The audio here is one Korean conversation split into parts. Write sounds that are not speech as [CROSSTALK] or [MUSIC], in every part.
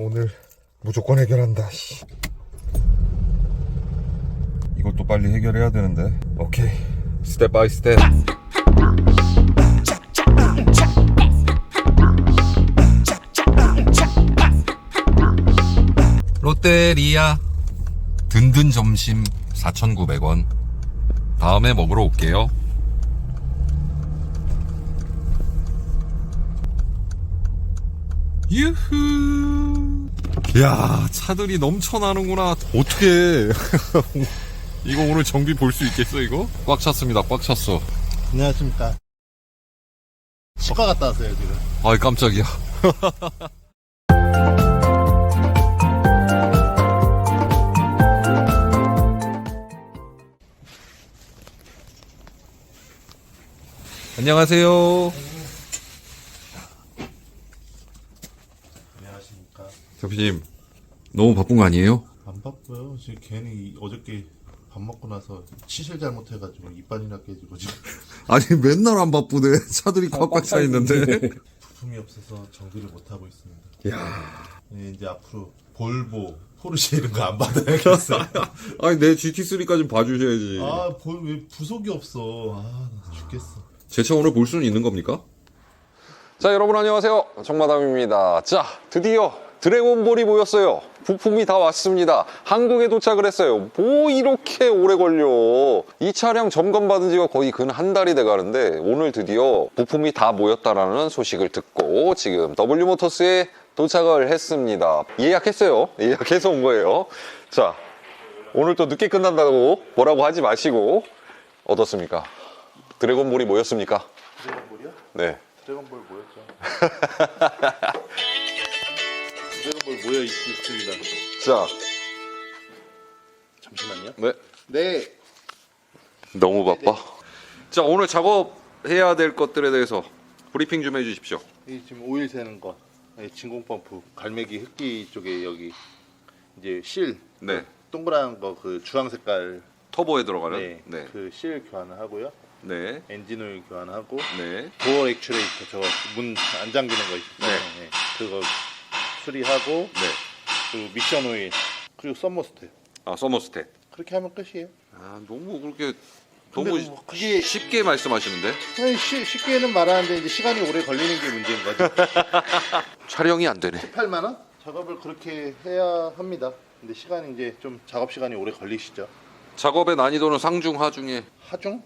오늘 무조건 해결한다. 씨. 이것도 빨리 해결해야 되는데. 오케이. 스텝 바이 스텝. 롯데리아 든든 점심 4,900원. 다음에 먹으러 올게요. 유후. 야, 차들이 넘쳐나는구나. 어떻게 [LAUGHS] 이거 오늘 정비 볼 수 있겠어, 이거? 꽉 찼습니다. 꽉 찼어. 안녕하십니까. 치과 갔다 왔어요, 지금. 아이, 깜짝이야. [LAUGHS] 안녕하세요. 안녕하십니까. 대표님, 너무 바쁜 거 아니에요? 안 바빠요. 지금 괜히 어저께 밥 먹고 나서 치실 잘못해가지고 이빨이나 깨지고 지금 [LAUGHS] 아니, 맨날 안 바쁘네. [LAUGHS] 차들이 꽉꽉 차 있는데. [LAUGHS] 부품이 없어서 정비를 못 하고 있습니다. 야 네, 이제 앞으로 볼보, 포르쉐 이런 거 안 받아야겠어요. 아니, 내 GT3까지 봐주셔야지. 아, 볼, 왜 부속이 없어. 아, 나 죽겠어. 제 차 오늘 볼 수는 있는 겁니까? 자, 여러분 안녕하세요. 정마담입니다. 자, 드디어 드래곤볼이 모였어요. 부품이 다 왔습니다. 한국에 도착을 했어요. 뭐 이렇게 오래 걸려. 이 차량 점검 받은 지가 거의 근 한 달이 돼 가는데 오늘 드디어 부품이 다 모였다라는 소식을 듣고 지금 W모터스에 도착을 했습니다. 예약했어요. 예약해서 온 거예요. 자, 오늘 또 늦게 끝난다고 뭐라고 하지 마시고 어떻습니까? 드래곤볼이 모였습니까? 드래곤볼이요? 네. 드래곤볼 뭐였죠? [LAUGHS] 모여 있, 있습니다. 자, 잠시만요. 네. 네. 너무 바빠. 자, 오늘 작업해야 될 것들에 대해서 브리핑 좀 해주십시오. 이 지금 오일 새는 거, 이 진공 펌프, 갈매기 흡기 쪽에 여기 이제 실, 네. 동그란 거 그 주황 색깔, 터보에 들어가는. 네, 네. 그 실 교환을 하고 네. 엔진 오일 교환하고 네. 도어 액츄레이터 저거 문안 잠기는 거 있죠. 네. 그거 수리하고 네. 그 미션 오일 그리고 썸머스트 아, 서머스텝. 그렇게 하면 끝이에요. 아, 너무 그렇게 근데 너무 뭐 그게 쉽게 말씀하시는데 그냥 쉬, 쉽게는 말하는데 이제 시간이 오래 걸리는 게 문제인 거죠. [LAUGHS] 촬영이 안 되네. 8만 원? 작업을 그렇게 해야 합니다. 근데 시간이 이제 좀 작업 시간이 오래 걸리시죠. 작업의 난이도는 상중 하중에 하중?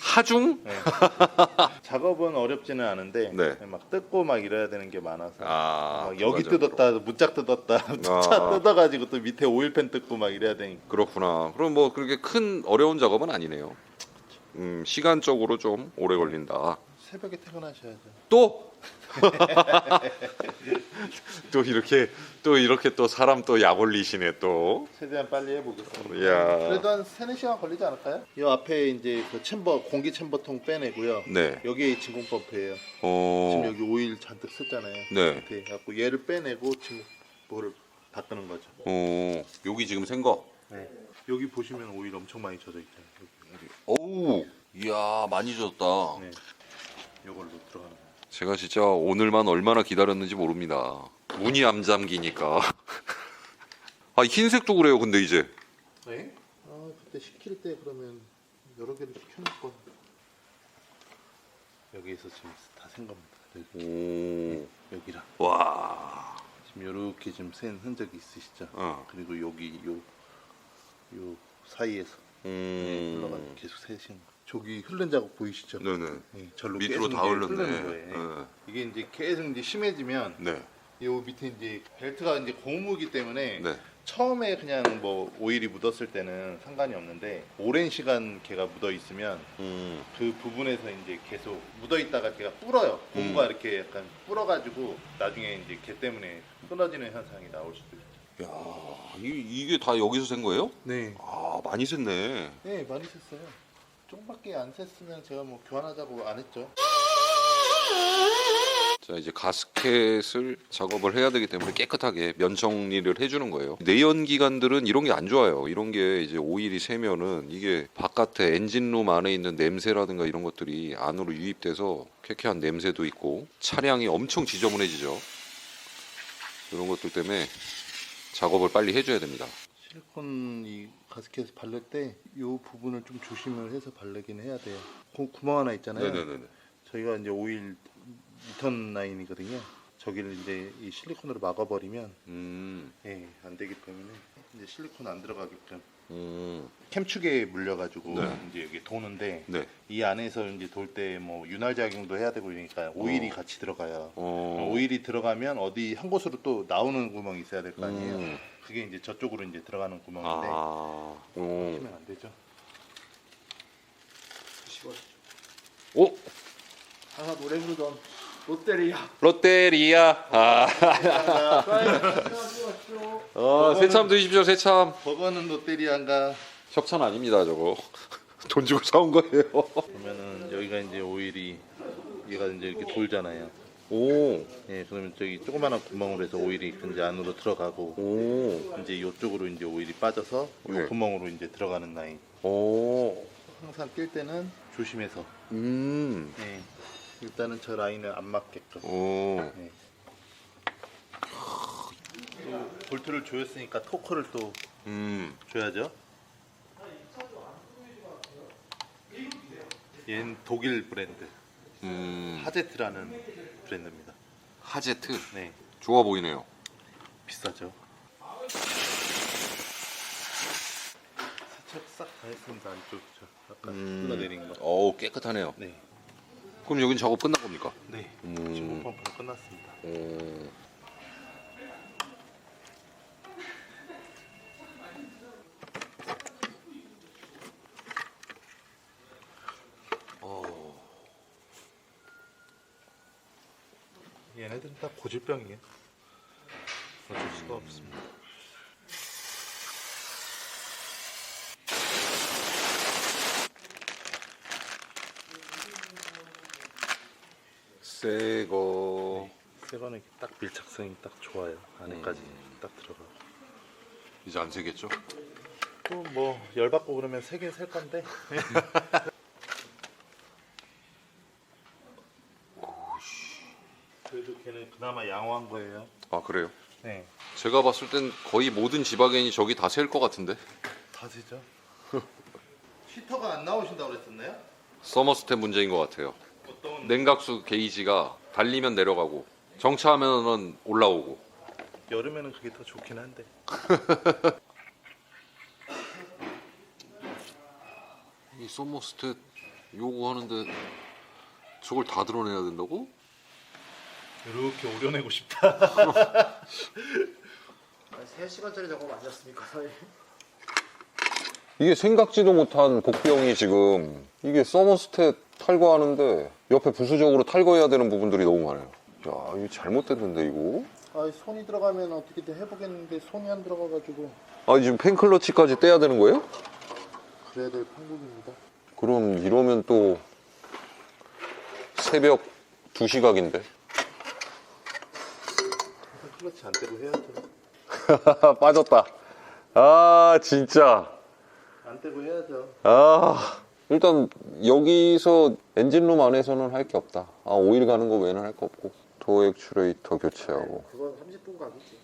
하중? 네. [LAUGHS] 작업은 어렵지는 않은데 네. 막 뜯고 막 이래야 되는 게 많아서 아, 막 여기. 뜯었다 문짝 뜯었다 [LAUGHS] 아. 차 뜯어가지고 또 밑에 오일팬 뜯고 막 이래야 되니까 그렇구나. 그럼 뭐 그렇게 큰 어려운 작업은 아니네요. 음, 시간적으로 좀 오래 걸린다. 새벽에 퇴근하셔야죠. 또? [LAUGHS] 또 이렇게 또 이렇게 또 사람 또 약 올리시네 또. 최대한 빨리 해보겠습니다. 야. 그래도 한 3, 4시간 걸리지 않을까요? 이 앞에 이제 그 챔버 공기 챔버통 빼내고요. 네. 여기에 진공 펌프예요. 어. 지금 여기 오일 잔뜩 썼잖아요. 네. 해갖고 얘를 빼내고 지금 뭐를 닦는 거죠. 어. 여기 지금 생 거. 네. 여기 보시면 오일 엄청 많이 젖어 있잖아요. 여기. 어우. 이야, 많이 젖었다. 네. 요걸로 들어가는. 제가 진짜 오늘만 얼마나 기다렸는지 모릅니다. 문이 안 잠기니까. [LAUGHS] 아, 흰색도 그래요, 근데 이제. 네? 아 그때 시킬 때 그러면 여러 개를 시켜놓을 거. 여기에서 지금 다 센 겁니다. 여기, 오. 여기랑 와. 지금 요렇게 지금 센 흔적이 있으시죠? 어. 그리고 여기 요 요 사이에서 음. 흘러가는 계속 새신 거. 저기 흐른 자국 보이시죠? 네네. 네, 절로 밑으로 다 흘렀네. 흐르는 거예요. 이게 이제 계속 이제 심해지면 네. 요 밑에 이제 벨트가 이제 고무이기 때문에 네. 처음에 그냥 뭐 오일이 묻었을 때는 상관이 없는데 오랜 시간 걔가 묻어 있으면 음. 그 부분에서 이제 계속 묻어 있다가 걔가 불어요. 고무가 음. 이렇게 약간 불어가지고 나중에 이제 걔 때문에 끊어지는 현상이 나올 수도 있죠. 야, 이, 이게 다 여기서 센 거예요? 네. 아, 많이 샜네. 네, 많이 샜어요. 조금밖에 안 샜으면 제가 뭐 교환하자고 안 했죠. 자, 이제 가스켓을 작업을 해야 되기 때문에 깨끗하게 면 정리를 해주는 거예요. 내연 기관들은 이런 게 안 좋아요. 이런 게 이제 오일이 새면은 이게 바깥에 엔진룸 안에 있는 냄새라든가 이런 것들이 안으로 유입돼서 쾌쾌한 냄새도 있고 차량이 엄청 지저분해지죠. 이런 것들 때문에 작업을 빨리 해줘야 됩니다. 실리콘 이 가스켓에서 바를 때 이 부분을 좀 조심을 해서 바르긴 해야 돼요. 구, 구멍 하나 있잖아요. 저희가 이제 오일 리턴 라인이거든요. 저기를 이제 이 실리콘으로 막아버리면 음, 예, 안 되기 때문에 이제 실리콘 안 들어가게끔 음, 캠축에 물려가지고 네. 이제 여기 도는데 네. 이 안에서 이제 돌 때 뭐 윤활 작용도 해야 되고 그러니까 오일이 같이 들어가요. 어, 오일이 들어가면 어디 한 곳으로 또 나오는 구멍이 있어야 될 거 아니에요. 음. 그게 이제 저쪽으로 이제 들어가는 구멍인데 아, 음. 하면 안 되죠. 오, 아까 노래 부르던 롯데리아 롯데리아. 아, 어, 새참 드십시오, 새참. 버거는 롯데리아인가? 협찬 아닙니다, 저거. [LAUGHS] 돈 주고 사온 거예요. 그러면은 여기가 이제 오일이 얘가 이제 이렇게 돌잖아요. 오, 예, 그러면 저기 조그마한 구멍으로 해서 오일이 이제 안으로 들어가고 오, 이제 이쪽으로 이제 오일이 빠져서 이 네. 구멍으로 이제 들어가는 라인. 오, 항상 뛸 때는 조심해서. 음, 예. 일단은 저 라인을 안 맞게끔. 오, 네. 또 볼트를 조였으니까 토크를 또 음, 줘야죠. 얘는 독일 브랜드 음. 하제트라는 브랜드입니다. 하제트. 네, 좋아 보이네요. 비싸죠. 세척 싹 다 했습니다. 안쪽 저 아까 음. 뜯어내린 거. 어우, 깨끗하네요. 네, 그럼 여긴 작업 끝난 겁니까? 네. 음. 진공 펌프는 끝났습니다. 음. 얘네들은 다 고질병이에요. 어쩔 수가 없습니다. 새거 새거는 이렇게 딱 밀착성이 딱 좋아요. 안에까지 딱 들어가고. 이제 안 새겠죠? 또 뭐 열받고 그러면 셀 건데. [LAUGHS] 그나마 양호한 거예요. 아 그래요? 네. 제가 봤을 땐 거의 모든 지바겐이 저기 다셀것 같은데 다 되죠. 히터가 [LAUGHS] 안 나오신다고 그랬었나요? 서머스텝 문제인 것 같아요. 어떤 냉각수 게이지가 달리면 내려가고 정차하면은 올라오고 여름에는 그게 더 좋긴 한데. [LAUGHS] 이 서머스텝 요거 하는데 저걸 다 드러내야 된다고? 이렇게 오려내고 싶다. [LAUGHS] 3시간 짜리 작업 아니었습니까 사장님? 이게 생각지도 못한 곡병이 지금 이게 서머스텝 탈거하는데 옆에 부수적으로 탈거해야 되는 부분들이 너무 많아요. 야 이거 잘못됐는데 이거? 아, 손이 들어가면 어떻게든 해보겠는데 손이 안 들어가가지고 아 지금 펜클러치까지 떼야 되는 거예요? 그래야 될 판국입니다. 그럼 이러면 또 새벽 2시각인데 클러치 안 떼고 해야죠. [LAUGHS] 빠졌다. 아 진짜. 안 떼고 해야죠. 아 일단 여기서 엔진룸 안에서는 할 게 없다. 아 오일 가는 거 외에는 할 거 없고 도어 액츄레이터 교체하고. 그건 30분 가겠지.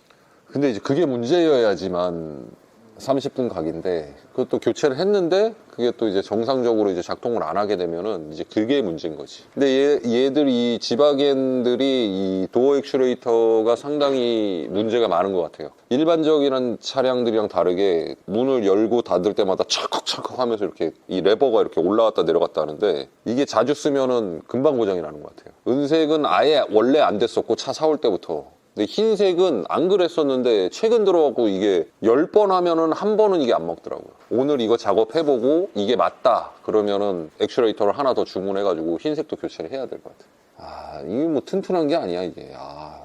근데 이제 그게 문제여야지만 30분 각인데 그것도 교체를 했는데 그게 또 이제 정상적으로 이제 작동을 안 하게 되면은 이제 그게 문제인 거지. 근데 얘, 얘들 이 지바겐들이 이 도어 액츄레이터가 상당히 문제가 많은 것 같아요. 일반적인 차량들이랑 다르게 문을 열고 닫을 때마다 찰컥찰컥 하면서 이렇게 이 레버가 이렇게 올라갔다 내려갔다 하는데 이게 자주 쓰면은 금방 고장이 나는 것 같아요. 은색은 아예 원래 안 됐었고 차 사올 때부터 근데 흰색은 안 그랬었는데 최근 들어갖고 이게 10번 하면은 한 번은 이게 안 먹더라고요. 오늘 이거 작업해보고 이게 맞다 그러면은 액츄레이터를 하나 더 주문해가지고 흰색도 교체를 해야 될 것 같아요. 아 이게 뭐 튼튼한 게 아니야 이게. 아,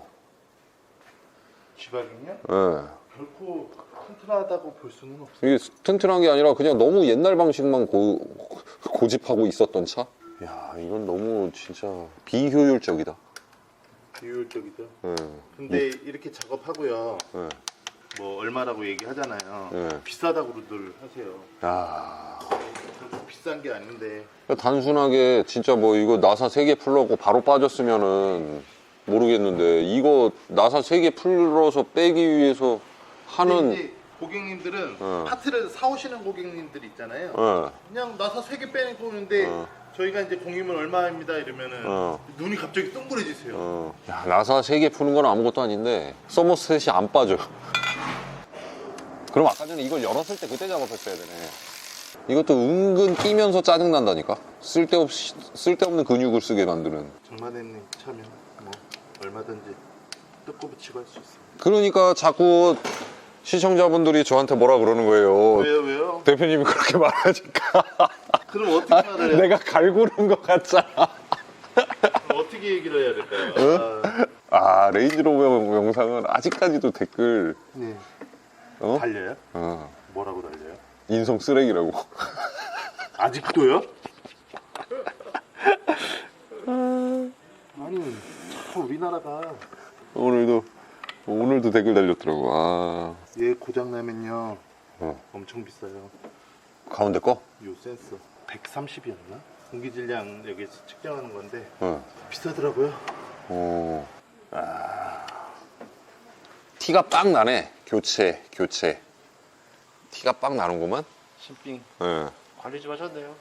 쥐박이요? 예. 결코 튼튼하다고 볼 수는 없어요. 이게 튼튼한 게 아니라 그냥 너무 옛날 방식만 고, 고집하고 있었던 차. 야 이건 너무 진짜 비효율적이다. 비효율적이죠. 예. 근데 이렇게 작업하고요. 예. 뭐 얼마라고 얘기하잖아요. 네. 비싸다고들 하세요. 야 결코 비싼 게 아닌데 단순하게 진짜 뭐 이거 나사 세 개 풀러고 바로 빠졌으면은 모르겠는데 이거 나사 세 개 풀어서 빼기 위해서 하는 이제 고객님들은 어. 파트를 사오시는 고객님들 있잖아요. 어, 그냥 나사 세 개 빼내고 오는데 어. 저희가 이제 공임은 얼마입니다 이러면은 어. 눈이 갑자기 둥그레지세요. 어. 야, 나사 세 개 푸는 건 아무것도 아닌데 서머셋이 안 빠져. 그럼 아까 전에 이걸 열었을 때 그때 작업했어야 되네. 이것도 은근 끼면서 짜증 난다니까. 쓸데없 쓸데없는 근육을 쓰게 만드는. 정마대님 차면 뭐 얼마든지 뜯고 붙이고 할 수 있어요. 그러니까 자꾸 시청자분들이 저한테 뭐라 그러는 거예요. 왜요 왜요? 대표님이 그렇게 말하니까 [LAUGHS] 그럼 어떻게 말을 해요? 내가 갈구는 것 같잖아. 그럼 어떻게 얘기를 해야 될까요? 아, 아 레인지로버 영상은 아직까지도 댓글 네. 어? 달려요? 어, 뭐라고 달려요? 인성 쓰레기라고. 아직도요? [LAUGHS] 아니 참 우리나라가 오늘도 오늘도 댓글 달렸더라고. 아 얘 고장 나면요 어. 엄청 비싸요. 가운데 거? 요 센서 130이었나? 공기 질량 여기서 측정하는 건데 어. 비싸더라고요. 오. 아. 티가 빡 나네. 교체, 교체. 티가 빡 나는구만. 신빙 예. 관리 좀 하셨네요.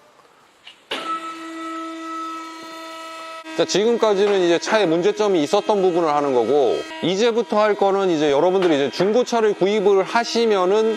자, 지금까지는 이제 차에 문제점이 있었던 부분을 하는 거고, 이제부터 할 거는 이제 여러분들이 이제 중고차를 구입을 하시면은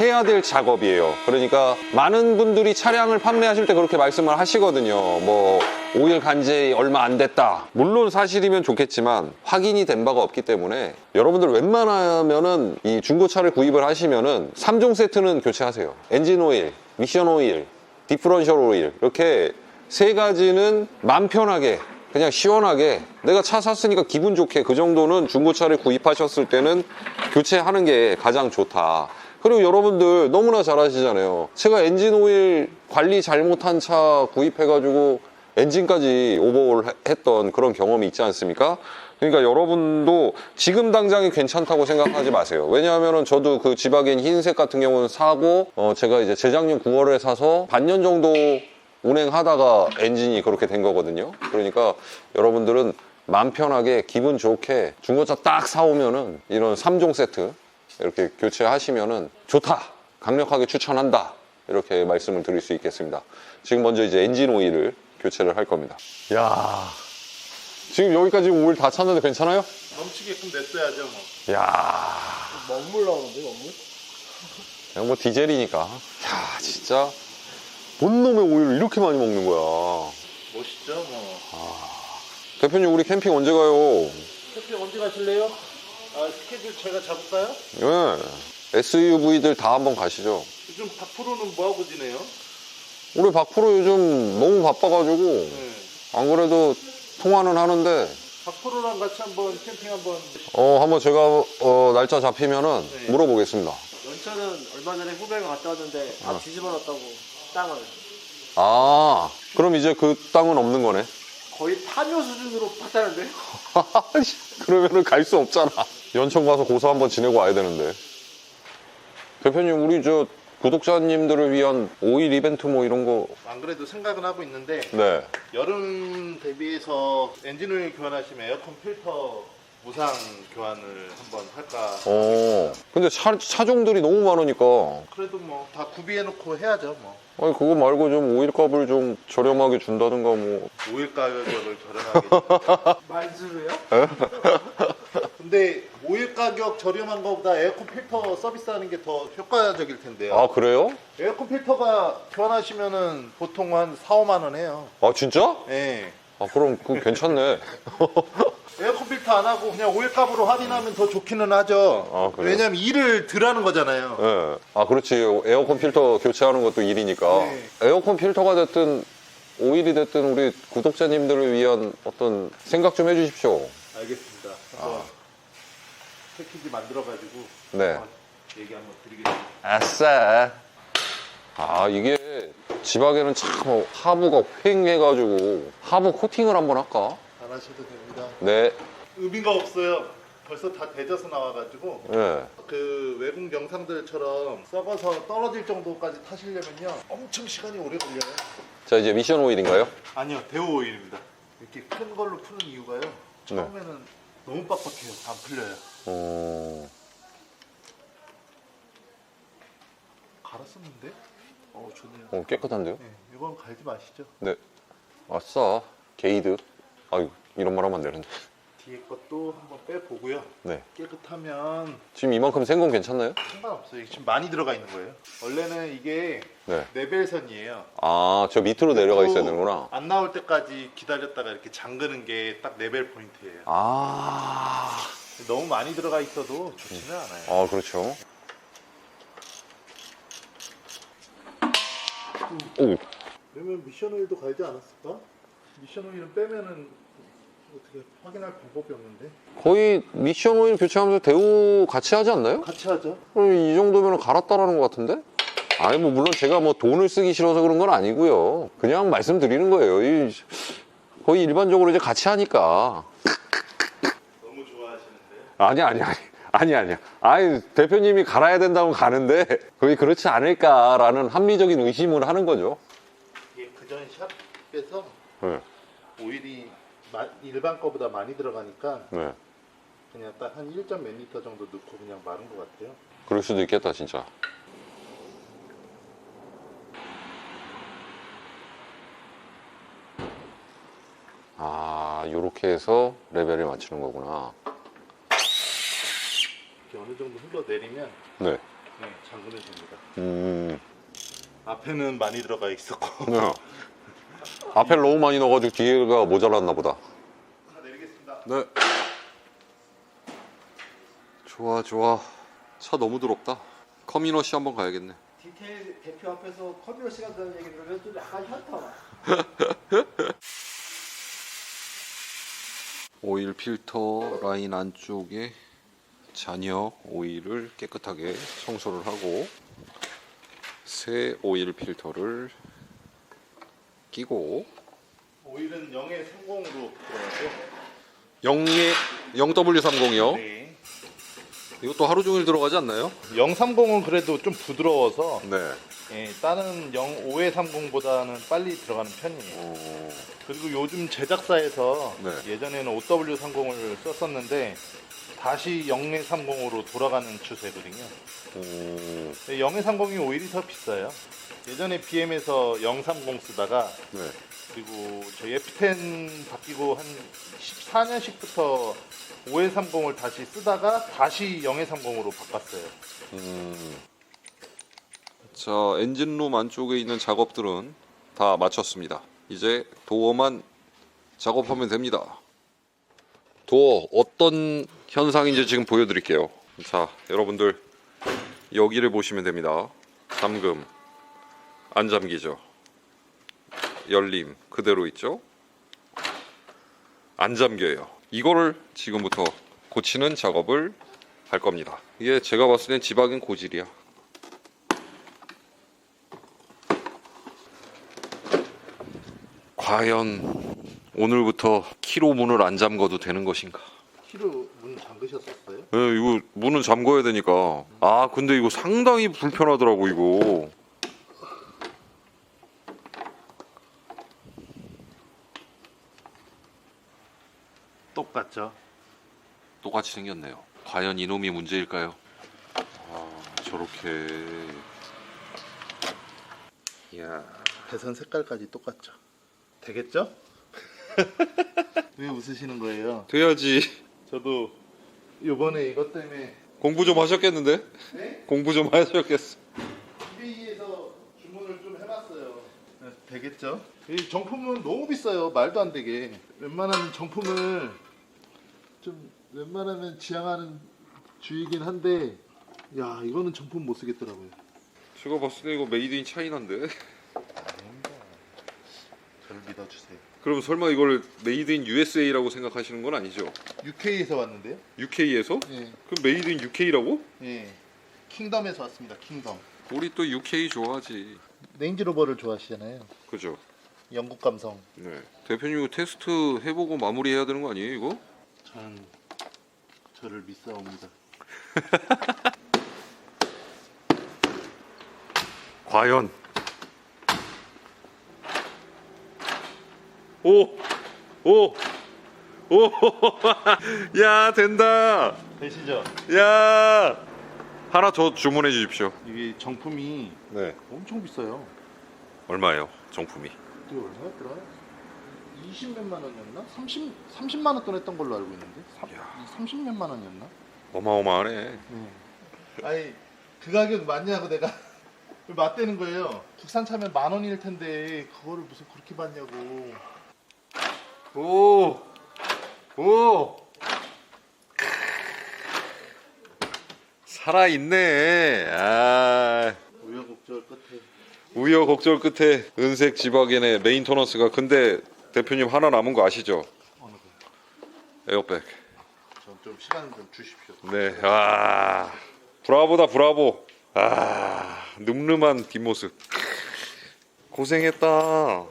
해야 될 작업이에요. 그러니까 많은 분들이 차량을 판매하실 때 그렇게 말씀을 하시거든요. 뭐, 오일 간지 얼마 안 됐다. 물론 사실이면 좋겠지만 확인이 된 바가 없기 때문에 여러분들 웬만하면은 이 중고차를 구입을 하시면은 3종 세트는 교체하세요. 엔진 오일, 미션 오일, 디프런셜 오일 이렇게 세 가지는 맘 편하게 그냥 시원하게 내가 차 샀으니까 기분 좋게 그 정도는 중고차를 구입하셨을 때는 교체하는 게 가장 좋다. 그리고 여러분들 너무나 잘 아시잖아요. 제가 엔진 오일 관리 잘못한 차 구입해가지고 엔진까지 오버홀 했던 그런 경험이 있지 않습니까? 그러니까 여러분도 지금 당장이 괜찮다고 생각하지 마세요. 왜냐하면 저도 그 지바겐 흰색 같은 경우는 사고 어 제가 이제 재작년 9월에 사서 반년 정도 운행하다가 엔진이 그렇게 된 거거든요. 그러니까 여러분들은 마음 편하게 기분 좋게 중고차 딱 사오면은 이런 3종 세트 이렇게 교체하시면은 좋다. 강력하게 추천한다. 이렇게 말씀을 드릴 수 있겠습니다. 지금 먼저 이제 엔진 오일을 교체를 할 겁니다. 야 지금 여기까지 오일 다 찼는데 괜찮아요? 넘치게끔 냈어야죠 뭐. 야 먹물 나오는데 먹물? 그냥 뭐 디젤이니까. 야 진짜 본 놈의 오일을 이렇게 많이 먹는 거야. 멋있죠 뭐. 대표님 우리 캠핑 언제 가요? 캠핑 언제 가실래요? 아 스케줄 제가 잡을까요? 예. SUV들 다 한번 가시죠. 요즘 박프로는 뭐하고 지내요? 우리 박프로 요즘 너무 바빠가지고 네. 안 그래도 통화는 하는데 박프로랑 같이 한번 캠핑 한번 어 한번 제가 어, 날짜 잡히면은 네. 물어보겠습니다. 연차는 얼마 전에 후배가 갔다 왔는데 다 뒤집어 놨다고 땅을 아 그럼 이제 그 땅은 없는 거네. 거의 파묘 수준으로 [LAUGHS] 팠다는데? [LAUGHS] 그러면은 갈 수 없잖아. 연천 가서 고사 한번 지내고 와야 되는데. 대표님 우리 저 구독자님들을 위한 오일 이벤트 뭐 이런 거 안 그래도 생각은 하고 있는데 네. 여름 대비해서 엔진오일 교환하시면 에어컨 필터 무상 교환을 한번 할까 어 근데 차, 차종들이 너무 많으니까 그래도 뭐 다 구비해놓고 해야죠 뭐 아니 그거 말고 좀 오일 값을 좀 저렴하게 준다든가 뭐 오일 가격을 저렴하게 말즈루요? [LAUGHS] [LAUGHS] 근데 오일 가격 저렴한 것보다 에어컨 필터 서비스하는 게 더 효과적일 텐데요 아 그래요? 에어컨 필터가 교환하시면은 보통 한 4, 5만 원 해요 아 진짜? 예. 아 그럼 그거 괜찮네. [LAUGHS] 에어컨 필터 안 하고 그냥 오일 값으로 할인하면 더 좋기는 하죠 아, 그래요? 왜냐면 일을 덜 하는 거잖아요 예. 아 그렇지 에어컨 필터 교체하는 것도 일이니까 네. 에어컨 필터가 됐든 오일이 됐든 우리 구독자님들을 위한 어떤 생각 좀 해주십시오. 알겠습니다 한번 패키지 만들어가지고 네. 한번 얘기 한번 드리겠습니다 아싸. 아 이게 지박에는 참 하부가 휑해가지고 하부 코팅을 한번 할까? 안 하셔도 됩니다 네. 의미가 없어요 벌써 다 데져서 나와가지고 예. 그 외국 영상들처럼 썩어서 떨어질 정도까지 타시려면요 엄청 시간이 오래 걸려요 자 이제 미션 오일인가요? 아니요 대우 오일입니다 이렇게 큰 걸로 푸는 이유가요 처음에는 너무 빡빡해요. 안 풀려요. 어, 갈았었는데? 어 좋네요. 어, 깨끗한데요? 네, 이건 갈지 마시죠. 네. 아싸, 게이드. 아유, 이런 말 하면 안 되는데. 뒤에 것도 한번 빼보고요. 네. 깨끗하면 지금 이만큼 센건 괜찮나요? 상관없어요. 이게 지금 많이 들어가 있는 거예요. 원래는 이게 네. 레벨선이에요. 아, 저 밑으로 내려가 있어야 되는구나. 안 나올 때까지 기다렸다가 이렇게 잠그는 게 딱 레벨 포인트예요. 아, 너무 많이 들어가 있어도 좋지는 않아요. 아, 그렇죠. 오, 그러면 미션 오일도 갈지 않았을까? 미션 오일은 빼면은 어떻게 확인할 방법이 없는데 거의 미션 오일 교체하면서 대우 같이 하지 않나요? 같이 하죠. 그럼 이 정도면 갈았다라는 것 같은데? 아니 뭐 물론 제가 뭐 돈을 쓰기 싫어서 그런 건 아니고요. 그냥 말씀드리는 거예요. 이 거의 일반적으로 이제 같이 하니까. 너무 좋아하시는데 아니 아니 아니 아니 아니야. 아니 대표님이 갈아야 된다고 가는데 거의 그렇지 않을까라는 합리적인 의심을 하는 거죠. 이게 그전 샵에서 네, 오일이 마- 일반 거보다 많이 들어가니까 네. 그냥 딱 한 1점 몇 리터 정도 넣고 그냥 마른 것 같아요. 그럴 수도 있겠다 진짜. 아, 요렇게 해서 레벨을 맞추는 거구나. 이렇게 어느 정도 흘러내리면 네. 그냥 잠그면 됩니다. 음. 앞에는 많이 들어가 있었고 네. 앞에 너무 많이 넣어가지고 뒤에가 모자랐나 보다. 네. 좋아, 좋아. 차 너무 더럽다. 커미너시 한번 가야겠네. 디테일 대표 앞에서 커뮤니티 시간 되는 얘기 들으면 좀 약간 현타. [LAUGHS] 오일 필터 라인 안쪽에 잔여 오일을 깨끗하게 청소를 하고 새 오일 필터를 끼고 오일은 0에 30으로 들어가죠. 0에 0W30이요. 네. 이것도 하루 종일 들어가지 않나요? 030은 그래도 좀 부드러워서 네. 예, 다른 0, 5에 30보다는 빨리 들어가는 편이에요. 어, 그리고 요즘 제작사에서 네. 예전에는 5W30을 썼었는데 다시 0에 30으로 돌아가는 추세거든요. 어, 0에 30이 오일이 더 비싸요. 예전에 BM에서 030 쓰다가 네. 그리고 저희 F10 바뀌고 한 14년씩부터 5에 30을 다시 쓰다가 다시 0에 30으로 바꿨어요. 음. 자, 엔진룸 안쪽에 있는 작업들은 다 마쳤습니다. 이제 도어만 작업하면 됩니다. 도어 어떤 현상인지 지금 보여드릴게요. 자, 여러분들 여기를 보시면 됩니다. 잠금, 안 잠기죠. 열림 그대로 있죠. 안 잠겨요. 이거를 지금부터 고치는 작업을 할 겁니다. 이게 제가 봤을 땐 지박인 고질이야. 과연 오늘부터 키로 문을 안 잠궈도 되는 것인가? 키로 문 잠그셨었어요? 예, 이거 문은 잠궈야 되니까. 아, 근데 이거 상당히 불편하더라고 이거. 똑같죠. 똑같이 생겼네요. 과연 이놈이 문제일까요? 아, 저렇게. 이야. 배선 색깔까지 똑같죠. 되겠죠? [LAUGHS] 왜 웃으시는 거예요? 돼야지. 저도 이번에 이것 때문에 공부 좀 하셨겠는데? 네? 공부 좀 하셨겠어. eBay에서 주문을 좀 해봤어요. 되겠죠? 이 정품은 너무 비싸요. 말도 안 되게. 웬만하면 정품을 좀 웬만하면 지향하는 주의긴 한데 야 이거는 정품 못 쓰겠더라고요. 제가 봤을 때 이거 메이드 인 차이나인데? 믿어주세요. 그럼 설마 이걸 메이드 인 USA라고 생각하시는 건 아니죠? UK에서 왔는데요? UK에서? 예. 그럼 메이드 인 UK라고? 예. 킹덤에서 왔습니다. 킹덤. 우리 또 UK 좋아하지. 레인지로버를 좋아하시잖아요. 그죠? 영국 감성. 네. 대표님 이거 테스트 해보고 마무리해야 되는 거 아니에요 이거? 저는 저를 믿사옵니다. [LAUGHS] 과연 오! 오! 오, [LAUGHS] 야 된다. 되시죠? 야 하나 더 주문해 주십시오. 이게 정품이 네. 엄청 비싸요. 얼마예요? 정품이? 그때 얼마였더라? 20 몇만 원이었나? 30 30만 원 돈 했던 걸로 알고 있는데. 30 몇만 원이었나? 어마어마하네. 네. 아니 그 가격 맞냐고 내가 [LAUGHS] 맞대는 거예요. 국산 차면 만 원일 텐데 그거를 무슨 그렇게 받냐고. 오, 오. 살아 있네. 아. 우여곡절 끝에 우여곡절 끝에 은색 지바겐의 메인터넌스가 근데 대표님 하나 남은 거 아시죠? 에어백. 전좀 시간 좀 주십시오. 네. 아. 브라보다 브라보. 아. 늠름한 뒷모습. 고생했다.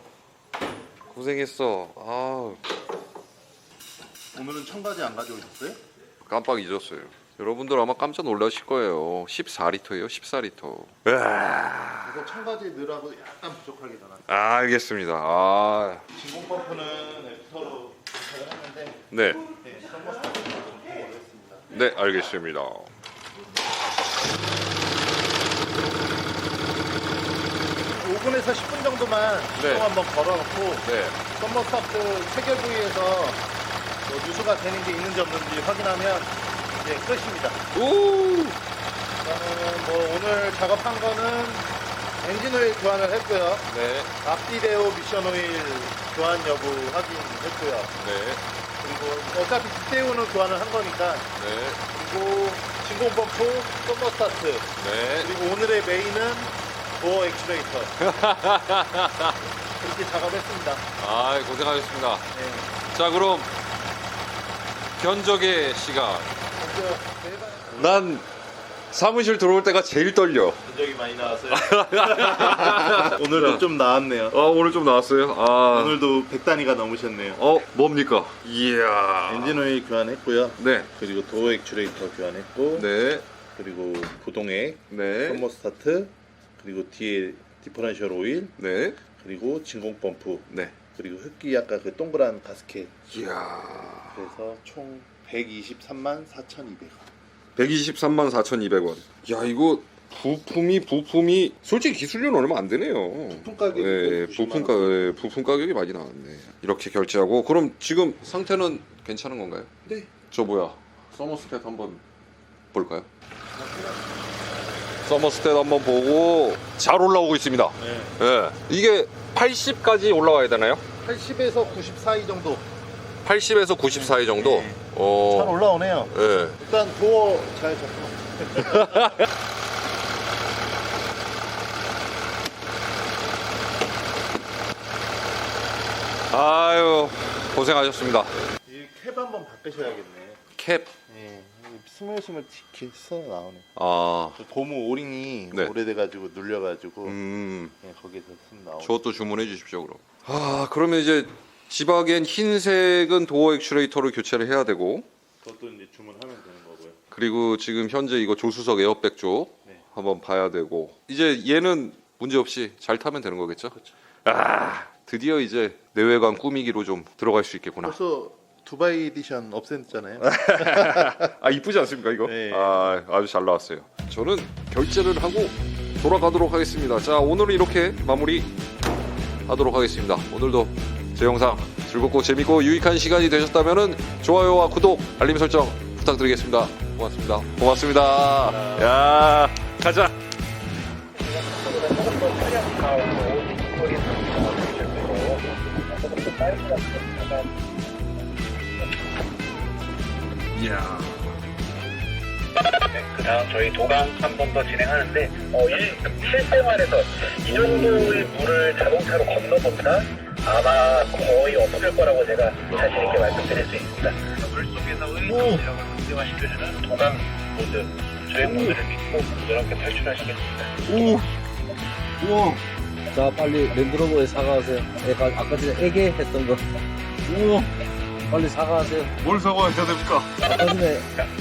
고생했어. 아. 오늘은 청바지 안 가져오셨어요? 깜빡 잊었어요. 여러분들 아마 깜짝 놀라실 거예요. 14리터예요. 14리터. 으아. 이거 청바지 넣으라고 약간 부족하게 나왔어요. 아, 알겠습니다. 아. 진공 펌프는 앱터로 부착을 했는데 네. 네, 정품으로 했습니다. 네, 알겠습니다. 5분에서 10분 정도만 네. 시동 한번 걸어놓고 네. 썸머스타트 체결 부위에서 뭐 누수가 되는 게 있는지 없는지 확인하면 이제 끝입니다. 오! 그러면 뭐 오늘 작업한 거는 엔진 오일 교환을 했고요. 네. 앞뒤대오 미션 오일 교환 여부 확인했고요. 네. 그리고 어차피 뒷대오는 교환을 한 거니까 네. 그리고 진공 펌프, 썸머스타트 네. 그리고 오늘의 메인은 도어 액추레이터 그렇게 작업했습니다. 아, 고생하셨습니다. 네. 자, 그럼 견적의 시간. 난 사무실 들어올 때가 제일 떨려. 적이 많이 나왔어요. [LAUGHS] 오늘도 좀 나왔네요. 아, 오늘 좀 나왔어요. 아. 오늘도 100단위가 넘으셨네요. 어, 뭡니까? 이야. 엔진 오일 교환했고요. 네. 그리고 도어 액추레이터 교환했고 네. 그리고 구동액, 네. 썸머스타트 그리고 뒤에 디퍼런셜 오일 네. 그리고 진공 펌프 네. 그리고 흡기 아까 그 동그란 가스켓 이야. 그래서 총 123만 4,200원. 123만 4,200원. 야, 이거 부품이 부품이 솔직히 기술료는 얼마 안 되네요. 부품 가격이 예, 또 부품 90만 가 원. 예, 부품 가격이 많이 나왔네. 이렇게 결제하고 그럼 지금 상태는 괜찮은 건가요? 네. 저 뭐야? 서머스탯 한번 볼까요? 서머스탯 한번 보고 잘 올라오고 있습니다. 네. 예. 이게 80까지 올라와야 되나요? 80에서 90 사이 정도 80에서 90 사이 정도. 네. 잘 어. 올라오네요. 예. 일단 도어 잘 잡고 [LAUGHS] 아유, 고생하셨습니다. 이 캡 한번 바꾸셔야겠네. 캡. 예, 스물스물 이렇게 써 나오네. 아. 저 고무 오링이 네. 오래돼가지고 눌려가지고 음. 예, 거기서 쓴 나오네. 저것도 주문해 주십시오 그럼. 아 그러면 이제 지바겐 흰색은 도어 액추레이터를 교체를 해야 되고 그것도 이제 주문하면 되는 거고요. 그리고 지금 현재 이거 조수석 에어백 쪽 네. 한번 봐야 되고 이제 얘는 문제 없이 잘 타면 되는 거겠죠? 그렇죠. 아 드디어 이제 내외관 꾸미기로 좀 들어갈 수 있겠구나. 벌써 두바이 에디션 없앴잖아요. [LAUGHS] 아 이쁘지 않습니까 이거? 네. 아 아주 잘 나왔어요. 저는 결제를 하고 돌아가도록 하겠습니다. 자 오늘은 이렇게 마무리 하도록 하겠습니다. 오늘도 제 영상 즐겁고 재밌고 유익한 시간이 되셨다면 좋아요와 구독 알림 설정 부탁드리겠습니다. 고맙습니다. 고맙습니다. 야 가자. 이야. 그다음 저희 도강 한 번 더 진행하는데 어, 이 실생활에서 이 정도의 물을 자동차로 건너본다? 아마 거의 없을 거라고 제가 자신 있게 말씀드릴 수 있습니다. 물 속에서의 이력을 극대화시켜주는 도강 모드 저희 모드를 믿고 부드럽게 탈출하시겠습니다. 자 빨리 랜드로버에. 애가 아까 전에 애게 했던 거. 오. 빨리 사과하세요. 뭘 사과해야 됩니까? 자,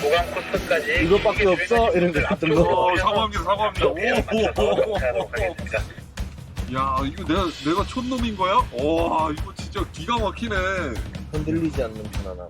도강 코스까지 이것밖에 없어? 이런 거 했던 거. 어, 사과합니다. 사과합니다. 오, 하도록 하겠습니다. 야 이거 내가 내가 촌놈인 거야? 와 이거 진짜 기가 막히네. 흔들리지 않는 편안함.